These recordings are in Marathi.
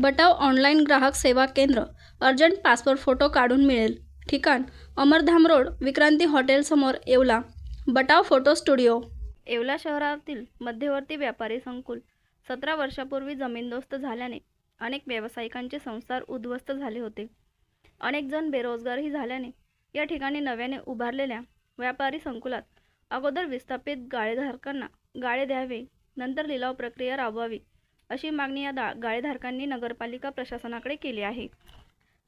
बटाव ऑनलाईन ग्राहक सेवा केंद्र अर्जंट पासपोर्ट फोटो काढून मिळेल. ठिकाण अमरधाम रोड विक्रांती हॉटेलसमोर Yeola. Batav photo studio. Yeola शहरातील मध्यवर्ती व्यापारी संकुल. सतरा वर्षापूर्वी जमीनदोस्त झाल्याने अनेक व्यावसायिकांचे संसार उद्ध्वस्त झाले होते. अनेक जण बेरोजगारही झाल्याने या ठिकाणी नव्याने उभारलेल्या व्यापारी संकुलात अगोदर विस्थापित गाळेधारकांना गाळे द्यावे नंतर लिलाव प्रक्रिया राबवावी अशी मागणी या दा गाळेधारकांनी नगरपालिका प्रशासनाकडे केली आहे.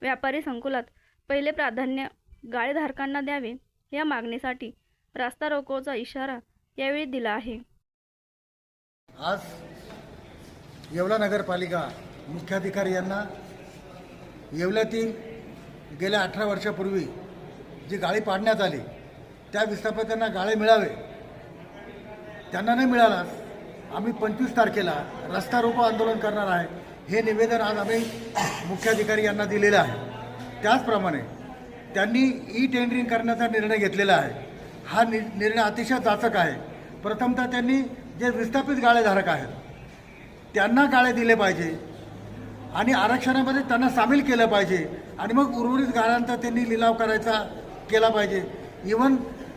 व्यापारी संकुलात पहिले प्राधान्य गाळेधारकांना द्यावे या मागणीसाठी रास्ता रोकोचा इशारा यावेळी दिला आहे. आज येवला नगरपालिका मुख्याधिकारी यांना येवल्यातील गेल्या अठरा वर्षापूर्वी जी गाळी पाडण्यात आली त्या विस्थापितांना गाळे मिळावे. त्यांना नाही मिळाला. आम्ही पंचवीस तारखेला रस्ता रोको आंदोलन करणार आहे. हे निवेदन आज आम्ही मुख्याधिकारी यांना दिलेलं आहे. त्याचप्रमाणे त्यांनी ई टेंडरिंग करण्याचा निर्णय घेतलेला आहे. हा नि निर्णय अतिशय जाचक आहे. प्रथमतः त्यांनी जे विस्थापित गाळेधारक आहेत त्यांना गाळे दिले पाहिजे आणि आरक्षणामध्ये त्यांना सामील केलं पाहिजे आणि मग उर्वरित गाळ्यांचा त्यांनी लिलाव करायचा केला पाहिजे. इवन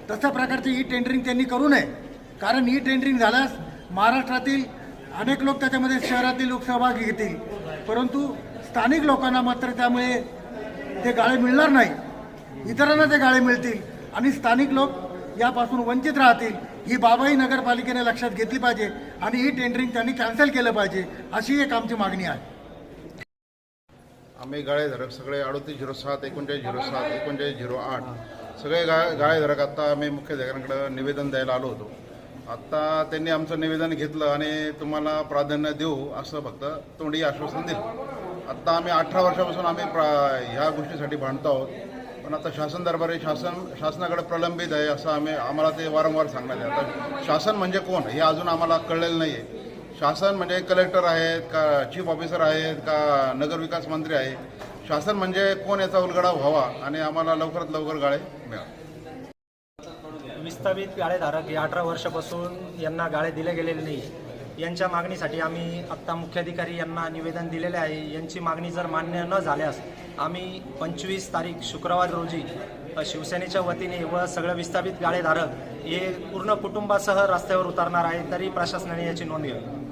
तशा प्रकारचे ई टेंडरिंग त्यांनी करू नये. कारण ई टेंडरिंग झाल्यास महाराष्ट्रातील अनेक लोक त्याच्यामध्ये शहरातील लोक सहभागी घेतील. परंतु स्थानिक लोकांना मात्र त्यामुळे ते गाळे मिळणार नाही. इतरांना ते गाळे मिळतील आणि स्थानिक लोक यापासून वंचित राहतील. ही बाबाही नगरपालिकेने लक्षात घेतली पाहिजे आणि ही टेंडरिंग त्यांनी कॅन्सल केलं पाहिजे अशी एक आमची मागणी आहे. आम्ही गाळेधारक सगळे अडोतीस झिरो सात एकोणचाळीस झिरो सात एकोणचाळीस झिरो आठ सगळे गा गाळेधारक आत्ता आम्ही मुख्याधिकाऱ्यांकडे निवेदन द्यायला आलो होतो. आत्ता त्यांनी आमचं निवेदन घेतलं आणि तुम्हाला प्राधान्य देऊ असं फक्त तोंडी आश्वासन दिलं. आत्ता आम्ही अठरा वर्षापासून आम्ही प्रा ह्या गोष्टीसाठी भांडतो आहोत. पण आता शासन दरबारी शासन शासनाकडे प्रलंबित आहे असं आम्ही आम्हाला ते वारंवार सांगण्यात आहे. आता शासन म्हणजे कोण? हे अजून आम्हाला कळलेलं नाही आहे शासन म्हणजे कलेक्टर आहेत का चीफ ऑफिसर आहेत का नगरविकास मंत्री आहे शासन म्हणजे कोण याचा उलगडा व्हावा आणि आम्हाला लवकरात लवकर गाळे मिळा विस्थापित गाळेधारक हे अठरा वर्षापासून यांना गाळे दिले गेलेले नाही. यांच्या मागणीसाठी आम्ही आत्ता मुख्याधिकारी यांना निवेदन दिलेले आहे. यांची मागणी जर मान्य न झाल्यास आम्ही पंचवीस तारीख शुक्रवार रोजी शिवसेनेच्या वतीने व सगळं विस्थापित गाळेधारक हे पूर्ण कुटुंबासह रस्त्यावर उतरणार आहे तरी प्रशासनाने याची नोंद घ्यावी.